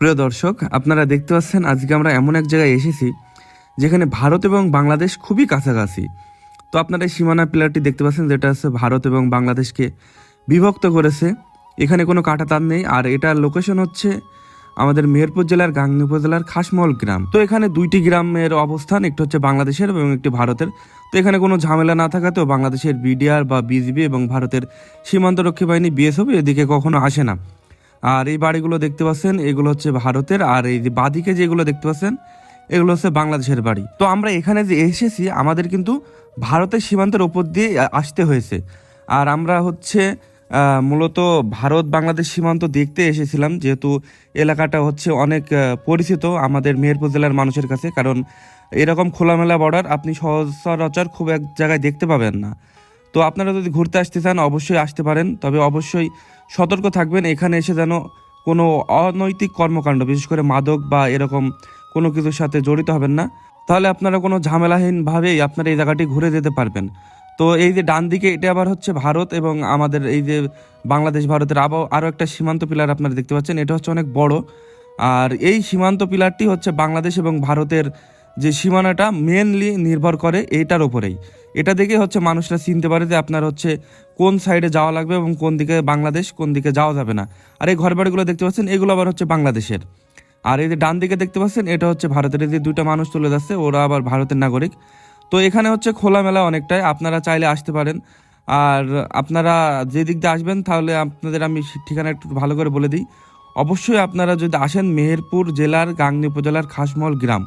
প্রিয় দর্শক, আপনারা দেখতে পাচ্ছেন আজকে আমরা এমন এক জায়গায় এসেছি যেখানে ভারত এবং বাংলাদেশ খুবই কাছাকাছি। তো আপনারা এই সীমানা পিলারটি দেখতে পাচ্ছেন যেটা হচ্ছে ভারত এবং বাংলাদেশকে বিভক্ত করেছে। এখানে কোনো কাঁটাতার নেই, আর এটার লোকেশন হচ্ছে আমাদের মেহেরপুর জেলার গাংনী উপজেলার খাসমল গ্রাম। তো এখানে দুইটি গ্রামের অবস্থান, একটি হচ্ছে বাংলাদেশের এবং একটি ভারতের। তো এখানে কোনো ঝামেলা না থাকাতেও বাংলাদেশের বিডিআর বা বিজিবি এবং ভারতের সীমান্তরক্ষী বাহিনী, বিএসএফ, এদিকে কখনো আসে না। আর এই বাড়িগুলো দেখতে পাচ্ছেন, এগুলো হচ্ছে ভারতের, আর এই যে বাদিকে যেগুলো দেখতে পাচ্ছেন, এগুলো হচ্ছে বাংলাদেশের বাড়ি। তো আমরা এখানে যে এসেছি, আমাদের কিন্তু ভারতের সীমান্তের ওপর দিয়ে আসতে হয়েছে। আর আমরা হচ্ছে মূলত ভারত বাংলাদেশ সীমান্ত দেখতে এসেছিলাম, যেহেতু এলাকাটা হচ্ছে অনেক পরিচিত আমাদের মেহেরপুর জেলার মানুষের কাছে, কারণ এরকম খোলামেলা বর্ডার আপনি সচরাচর খুব এক জায়গায় দেখতে পাবেন না। তো আপনারা যদি ঘুরতে আসতে চান, অবশ্যই আসতে পারেন। তবে অবশ্যই সতর্ক থাকবেন, এখানে এসে যেন কোনো অনৈতিক কর্মকাণ্ড, বিশেষ করে মাদক বা এরকম কোনো কিছুর সাথে জড়িত হবেন না। তাহলে আপনারা কোনো ঝামেলাহীনভাবেই আপনারা এই জায়গাটি ঘুরে যেতে পারবেন। তো এই যে ডান দিকে, এটা আবার হচ্ছে ভারত এবং আমাদের এই যে বাংলাদেশ, ভারতের আবার আরও একটা সীমান্ত পিলার আপনারা দেখতে পাচ্ছেন, এটা হচ্ছে অনেক বড়। আর এই সীমান্ত পিলারটি হচ্ছে বাংলাদেশ এবং ভারতের যে সীমানাটা মেনলি নির্ভর করে এইটার ওপরেই এটা দেখে হচ্ছে মানুষরা চিনতে পারে যে আপনার হচ্ছে কোন সাইডে যাওয়া লাগবে এবং কোন দিকে বাংলাদেশ, কোন দিকে যাওয়া যাবে না। আর এই ঘর বাড়িগুলো দেখতে পাচ্ছেন, এগুলো আবার হচ্ছে বাংলাদেশের। আর এই যে ডান দিকে দেখতে পাচ্ছেন, এটা হচ্ছে ভারতের যে দুইটা মানুষ চলে যাচ্ছে, ওরা আবার ভারতের নাগরিক। তো এখানে হচ্ছে খোলামেলা অনেকটাই, আপনারা চাইলে আসতে পারেন। আর আপনারা যে দিক দিয়ে আসবেন, তাহলে আপনাদের আমি ঠিকানা একটু ভালো করে বলে দিই। অবশ্যই আপনারা যদি আসেন মেহেরপুর জেলার, গাংনী উপজেলার খাসমল গ্রাম।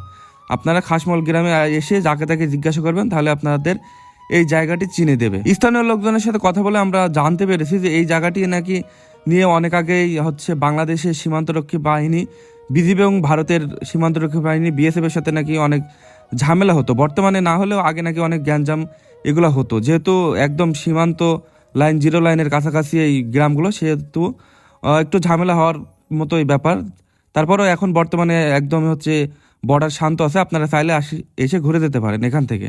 আপনারা খাসমল গ্রামে এসে যাকে তাকে জিজ্ঞাসা করবেন, তাহলে আপনাদের এই জায়গাটি চিনে দেবে। স্থানীয় লোকজনের সাথে কথা বলে আমরা জানতে পেরেছি যে এই জায়গাটি নাকি নিয়ে অনেক আগেই হচ্ছে বাংলাদেশের সীমান্তরক্ষী বাহিনী, বিজিবি এবং ভারতের সীমান্তরক্ষী বাহিনী, বিএসএফের সাথে নাকি অনেক ঝামেলা হতো। বর্তমানে না হলেও আগে নাকি অনেক গ্যাঞ্জাম এগুলো হতো। যেহেতু একদম সীমান্ত লাইন, জিরো লাইনের কাছাকাছি এই গ্রামগুলো, সেহেতু একটু ঝামেলা হওয়ার মতোই ব্যাপার। তারপরেও এখন বর্তমানে একদম হচ্ছে বর্ডার শান্ত আছে আপনারা চাইলে আসি এসে ঘুরে যেতে পারেন এখান থেকে।